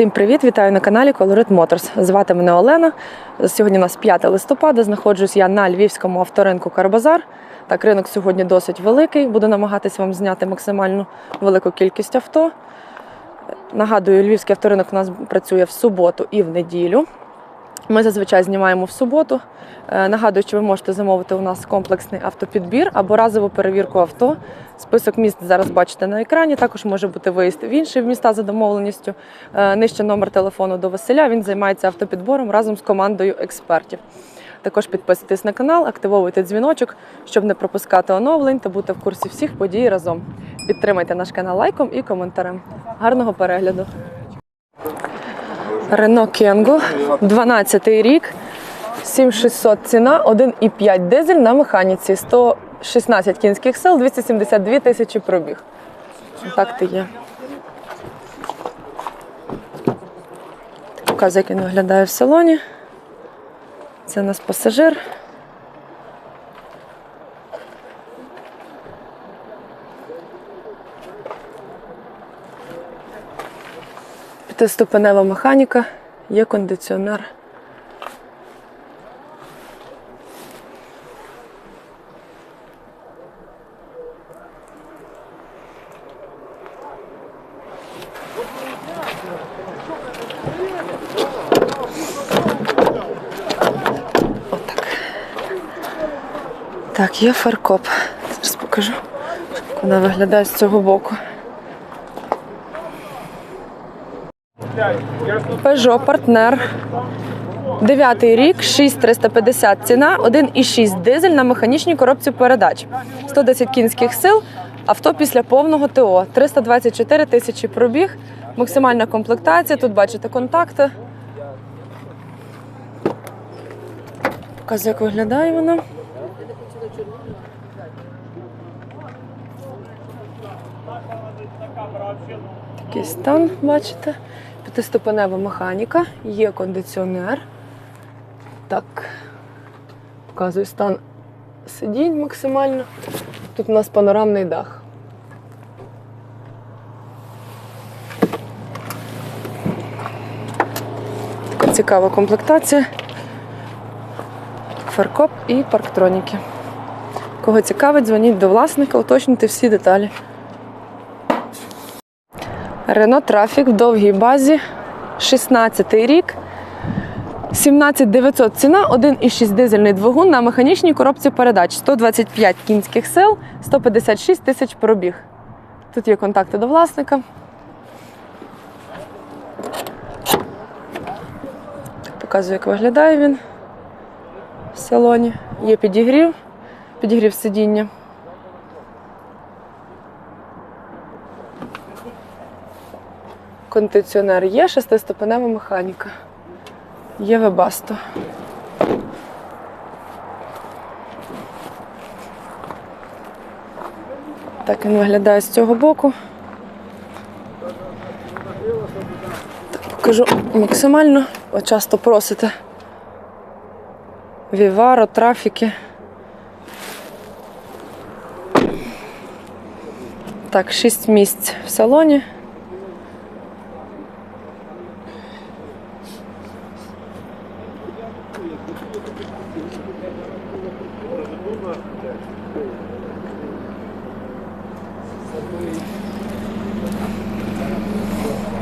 Всім привіт! Вітаю на каналі Colorit Motors. Звати мене Олена. Сьогодні у нас 5 листопада. Знаходжусь я на львівському авторинку Карбазар. Так, ринок сьогодні досить великий. Буду намагатися вам зняти максимальну велику кількість авто. Нагадую, львівський авторинок у нас працює в суботу і в неділю. Ми зазвичай знімаємо в суботу. Е, Нагадую, що ви можете замовити у нас комплексний автопідбір або разову перевірку авто. Список міст зараз бачите на екрані. Також може бути виїзд в інші міста за домовленістю. Е, Нижче номер телефону до Василя. Він займається автопідбором разом з командою експертів. Також підписуйтесь на канал, активовуйте дзвіночок, щоб не пропускати оновлень та бути в курсі всіх подій разом. Підтримайте наш канал лайком і коментарем. Гарного перегляду! Рено Кенго, 12 рік, 7600 ціна, 1,5 дизель на механіці, 116 кінських сил, 272 тисячі пробіг. Так ти є. Показує, як він виглядає в салоні. Це у нас пасажир. П'ятиступенева механіка, є кондиціонер. Отак. Так, є фаркоп. Зараз покажу, як вона виглядає з цього боку. Peugeot партнер. Дев'ятий рік, 6350 ціна, 1,6 дизель на механічній коробці передач. 110 кінських сил, авто після повного ТО. 324 тисячі пробіг, максимальна комплектація. Тут бачите контакти. Показую, як виглядає вона. Такий стан, бачите. П'ятиступенева механіка, є кондиціонер. Так, показую стан сидінь максимально. Тут у нас панорамний дах. Така цікава комплектація. Фаркоп і парктроніки. Кого цікавить, дзвоніть до власника, уточнюйте всі деталі. Рено Трафік в довгій базі, 16 рік, 17900 ціна, 1,6 дизельний двигун на механічній коробці передач, 125 кінських сил, 156 тисяч пробіг. Тут є контакти до власника. Показую, як виглядає він в салоні. Є підігрів, підігрів сидіння. Кондиціонер є, шестиступенева механіка. Є вебасто. Так він виглядає з цього боку. Так, покажу максимально. От часто просите. Віваро, трафіки. Так, шість місць в салоні.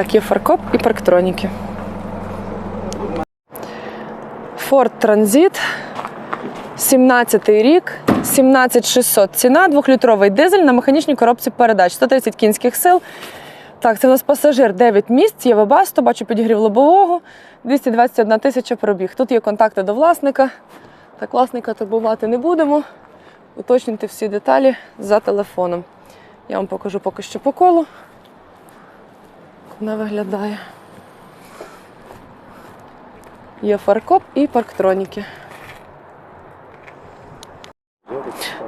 Так, є фаркоп і парктроніки. Ford Transit, 17 рік, 17600 ціна, 2-літровий дизель на механічній коробці передач, 130 кінських сил. Так, це у нас пасажир 9 місць, є вебасто, бачу підігрів лобового, 221 тисяча пробіг. Тут є контакти до власника. Так, власника турбувати не будемо. Уточнюйте всі деталі за телефоном. Я вам покажу поки що по колу. Вона виглядає. Є фаркоп і парктроніки.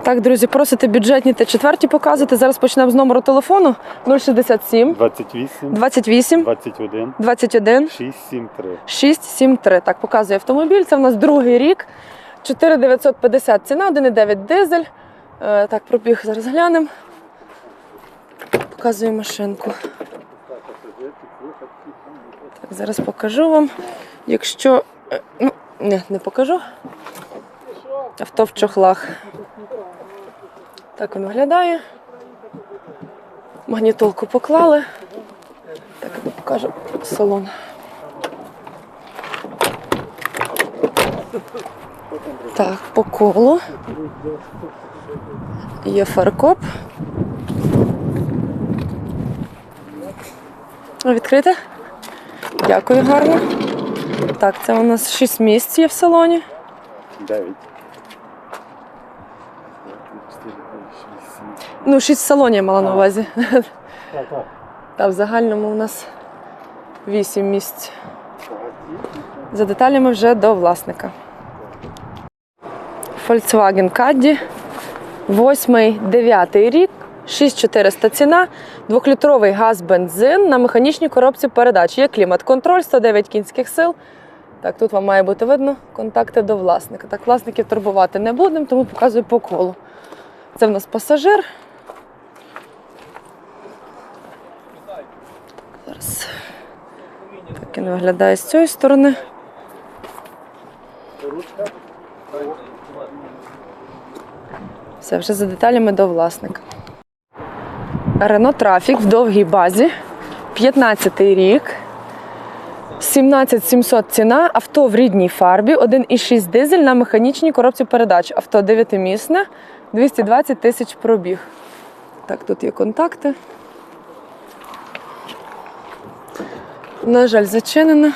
Так, друзі, просите бюджетні та четверті показувати. Зараз почнемо з номеру телефону 067 28, 28 21, 21 673. 673. Так, показує автомобіль. Це в нас другий рік. 4950 ціна, 1,9 дизель. Е, Так, пробіг зараз глянемо. Показую машинку. Зараз покажу вам. Якщо. е, Ну, не, не покажу. Авто в чохлах. Так він виглядає. Магнітолку поклали. Так я покажу салон. Так, по колу. Є фаркоп. Відкрите? Дякую гарно. Так, це у нас 6 місць є в салоні. Дев'ять. Ну, 6 в салоні я мала на увазі. Так, так. Та в загальному у нас 8 місць. За деталями вже до власника. Volkswagen Caddy. 8-9 рік. 6400 ціна, 2-літровий газ бензин на механічній коробці передач. Є клімат-контроль, 109 кінських сил. Так, тут вам має бути видно контакти до власника. Так, власників турбувати не будемо, тому показую по колу. Це в нас пасажир. Зараз. Так він виглядає з цієї сторони. Все вже за деталями до власника. Рено Трафік в довгій базі. 15 рік. 17700 ціна. Авто в рідній фарбі. 1,6 дизель на механічній коробці передач. Авто 9-місне, 220 тисяч пробіг. Так, тут є контакти. На жаль, зачинена.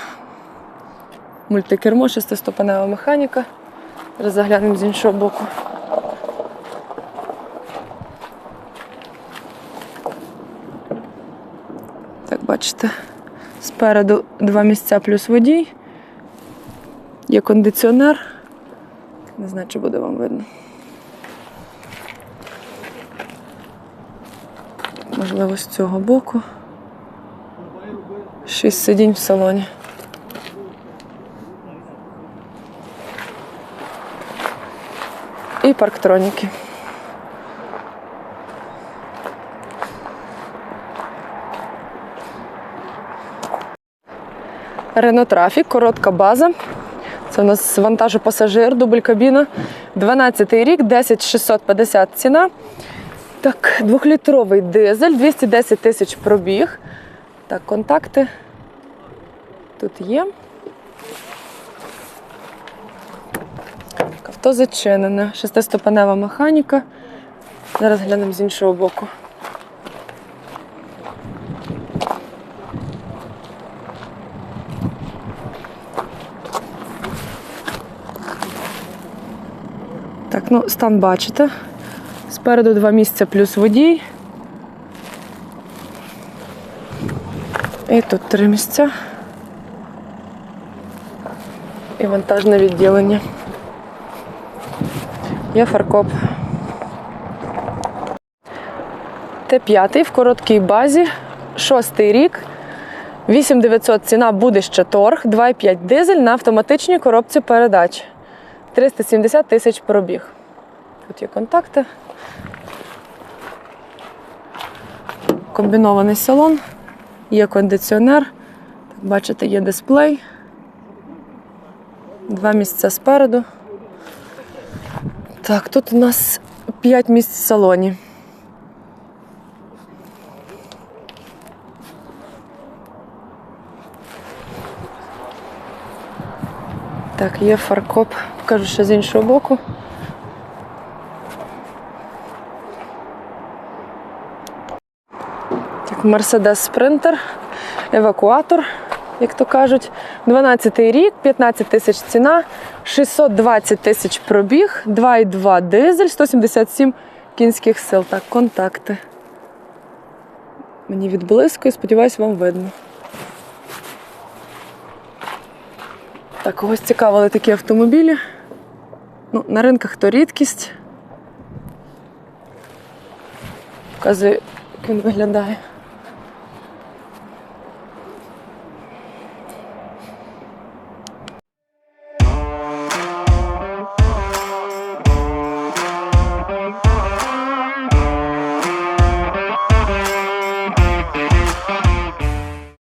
Мультикермо, шестиступенева механіка. Зараз заглянемо з іншого боку. Бачите, спереду два місця плюс водій. Є кондиціонер. Не знаю, чи буде вам видно. Можливо, з цього боку. Шість сидінь в салоні. І парктроніки. Рено Трафік, коротка база. Це у нас вантажопасажир, дубль кабіна. 12 й рік, 10650 ціна. Так, двохлітровий дизель, 210 тисяч пробіг. Так, контакти тут є. Авто зачинене. Шестиступенева механіка. Зараз глянемо з іншого боку. Так, ну, стан бачите. Спереду два місця плюс водій. І тут три місця. І вантажне відділення. Є фаркоп. Т5 в короткій базі, шостий рік. 8900 ціна буде ще торг, 2,5 дизель на автоматичній коробці передач. 370 тисяч пробіг. Тут є контакти. Комбінований салон, є кондиціонер. Так, бачите, є дисплей. Два місця спереду. Так, тут у нас 5 місць в салоні. Так, є фаркоп. Покажу ще з іншого боку. Мерседес Спринтер, евакуатор, як то кажуть. 12 рік, 15 тисяч ціна, 620 тисяч пробіг, 2,2 дизель, 177 кінських сил. Так, контакти. Мені відблискує, сподіваюсь, вам видно. Так, когось цікавили такі автомобілі. Ну, на ринках то рідкість. Показую, як він виглядає.